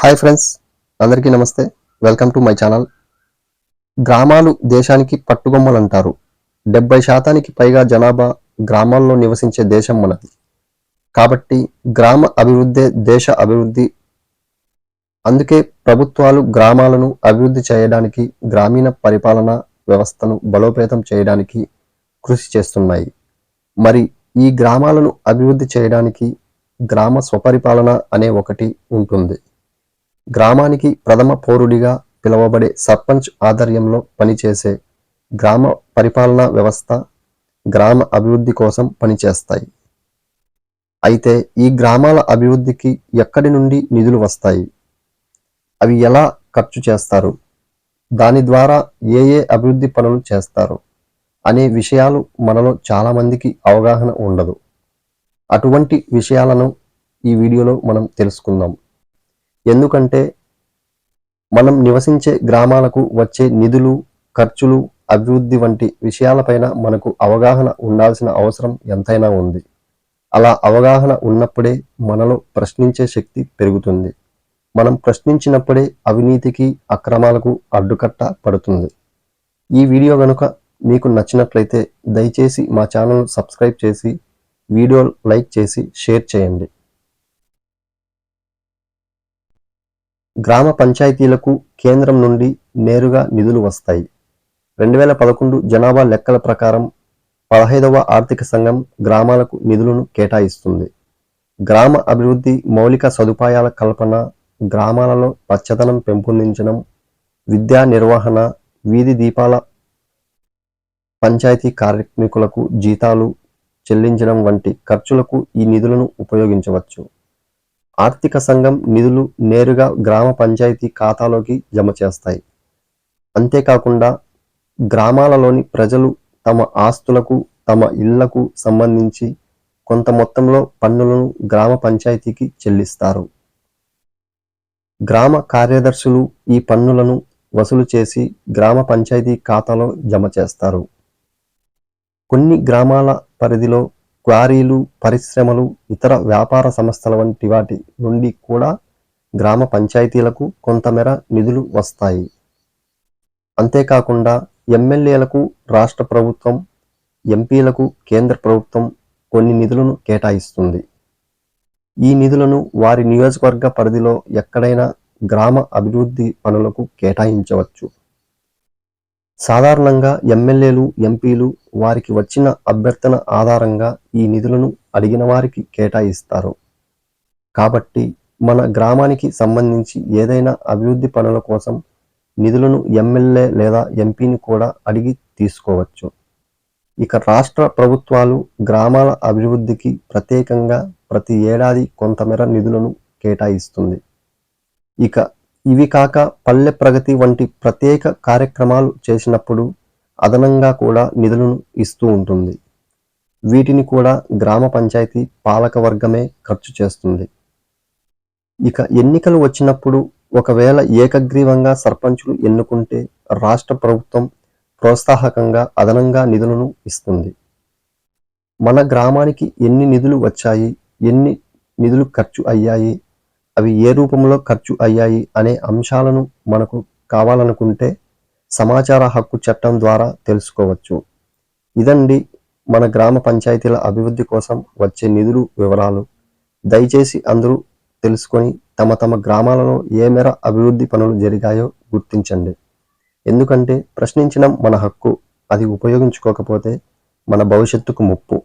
Hi friends అందరికీ నమస్తే. Welcome to my channel. గ్రామాలు దేశానికి పట్టుగొమ్మలు అంటారు డెబ్బై శాతానికి పైగా జనాభా గ్రామాల్లో నివసించే దేశం మనది. కాబట్టి గ్రామ అభివృద్ధే దేశ అభివృద్ధి. అందుకే ప్రభుత్వాలు గ్రామాలను అభివృద్ధి చేయడానికి గ్రామీణ పరిపాలన వ్యవస్థను బలోపేతం చేయడానికి కృషి చేస్తున్నాయి. మరి ఈ గ్రామాలను అభివృద్ధి చేయడానికి గ్రామ స్వపరిపాలన అనే ఒకటి ఉంటుంది. గ్రామానికి ప్రథమ పౌరుడిగా పిలువబడే సర్పంచ్ ఆధ్వర్యంలో పనిచేసే గ్రామ పరిపాలనా వ్యవస్థ గ్రామ అభివృద్ధి కోసం పనిచేస్తాయి. అయితే ఈ గ్రామాల అభివృద్ధికి ఎక్కడి నుండి నిధులు వస్తాయి? అవి ఎలా ఖర్చు చేస్తారు? దాని ద్వారా ఏ ఏ అభివృద్ధి పనులు చేస్తారు? అనే విషయాలు మనలో చాలామందికి అవగాహన ఉండదు. అటువంటి విషయాలను ఈ వీడియోలో మనం తెలుసుకుందాం. ఎందుకంటే మనం నివసించే గ్రామాలకు వచ్చే నిధులు ఖర్చులు అభివృద్ధి వంటి విషయాలపైన మనకు అవగాహన ఉండాల్సిన అవసరం ఎంతైనా ఉంది. అలా అవగాహన ఉన్నప్పుడే మనలో ప్రశ్నించే శక్తి పెరుగుతుంది. మనం ప్రశ్నించినప్పుడే అవినీతికి అక్రమాలకు అడ్డుకట్ట పడుతుంది. ఈ వీడియో గనుక మీకు నచ్చినట్లయితే దయచేసి మా ఛానల్ సబ్స్క్రైబ్ చేసి వీడియో లైక్ చేసి షేర్ చేయండి. గ్రామ పంచాయతీలకు కేంద్రం నుండి నేరుగా నిధులు వస్తాయి. రెండు వేల పదకొండు జనాభా లెక్కల ప్రకారం పదహైదవ ఆర్థిక సంఘం గ్రామాలకు నిధులను కేటాయిస్తుంది. గ్రామ అభివృద్ధి మౌలిక సదుపాయాల కల్పన గ్రామాలలో పచ్చదనం పెంపొందించడం విద్యా నిర్వహణ వీధి దీపాల పంచాయతీ కార్మికులకు జీతాలు చెల్లించడం వంటి ఖర్చులకు ఈ నిధులను ఉపయోగించవచ్చు. ఆర్థిక సంఘం నిధులు నేరుగా గ్రామ పంచాయతీ ఖాతాలోకి జమ చేస్తాయి. అంతేకాకుండా గ్రామాలలోని ప్రజలు తమ ఆస్తులకు తమ ఇళ్ళకు సంబంధించి కొంత మొత్తంలో పన్నులను గ్రామ పంచాయతీకి చెల్లిస్తారు. గ్రామ కార్యదర్శులు ఈ పన్నులను వసూలు చేసి గ్రామ పంచాయతీ ఖాతాలో జమ చేస్తారు. కొన్ని గ్రామాల పరిధిలో క్వారీలు పరిశ్రమలు ఇతర వ్యాపార సంస్థల వంటి వాటి నుండి కూడా గ్రామ పంచాయతీలకు కొంతమేర నిధులు వస్తాయి. అంతేకాకుండా ఎమ్మెల్యేలకు రాష్ట్ర ప్రభుత్వం ఎంపీలకు కేంద్ర ప్రభుత్వం కొన్ని నిధులను కేటాయిస్తుంది. ఈ నిధులను వారి నియోజకవర్గ పరిధిలో ఎక్కడైనా గ్రామ అభివృద్ధి పనులకు కేటాయించవచ్చు. సాధారణంగా ఎమ్మెల్యేలు ఎంపీలు వారికి వచ్చిన అభ్యర్థన ఆధారంగా ఈ నిధులను అడిగిన వారికి కేటాయిస్తారు. కాబట్టి మన గ్రామానికి సంబంధించి ఏదైనా అభివృద్ధి పనుల కోసం నిధులను ఎమ్మెల్యే లేదా ఎంపీని కూడా అడిగి తీసుకోవచ్చు. ఇక రాష్ట్ర ప్రభుత్వాలు గ్రామాల అభివృద్ధికి ప్రత్యేకంగా ప్రతి ఏడాది కొంతమేర నిధులను కేటాయిస్తుంది. ఇక ఇవి కాక పల్లె ప్రగతి వంటి ప్రత్యేక కార్యక్రమాలు చేసినప్పుడు అదనంగా కూడా నిధులను ఇస్తూ ఉంటుంది. వీటిని కూడా గ్రామ పంచాయతీ పాలక వర్గమే ఖర్చు చేస్తుంది. ఇక ఎన్నికలు వచ్చినప్పుడు ఒకవేళ ఏకగ్రీవంగా సర్పంచులు ఎన్నుకుంటే రాష్ట్ర ప్రభుత్వం ప్రోత్సాహకంగా అదనంగా నిధులను ఇస్తుంది. మన గ్రామానికి ఎన్ని నిధులు వచ్చాయి ఎన్ని నిధులు ఖర్చు అయ్యాయి అవి ఏ రూపంలో ఖర్చు అయ్యాయి అనే అంశాలను మనకు కావాలనుకుంటే సమాచార హక్కు చట్టం ద్వారా తెలుసుకోవచ్చు. ఇదండి మన గ్రామ పంచాయతీల అభివృద్ధి కోసం వచ్చే నిధులు వివరాలు. దయచేసి అందరూ తెలుసుకొని తమ తమ గ్రామాలలో ఏ మేర అభివృద్ధి పనులు జరిగాయో గుర్తించండి. ఎందుకంటే ప్రశ్నించడం మన హక్కు అది ఉపయోగించుకోకపోతే మన భవిష్యత్తుకు ముప్పు.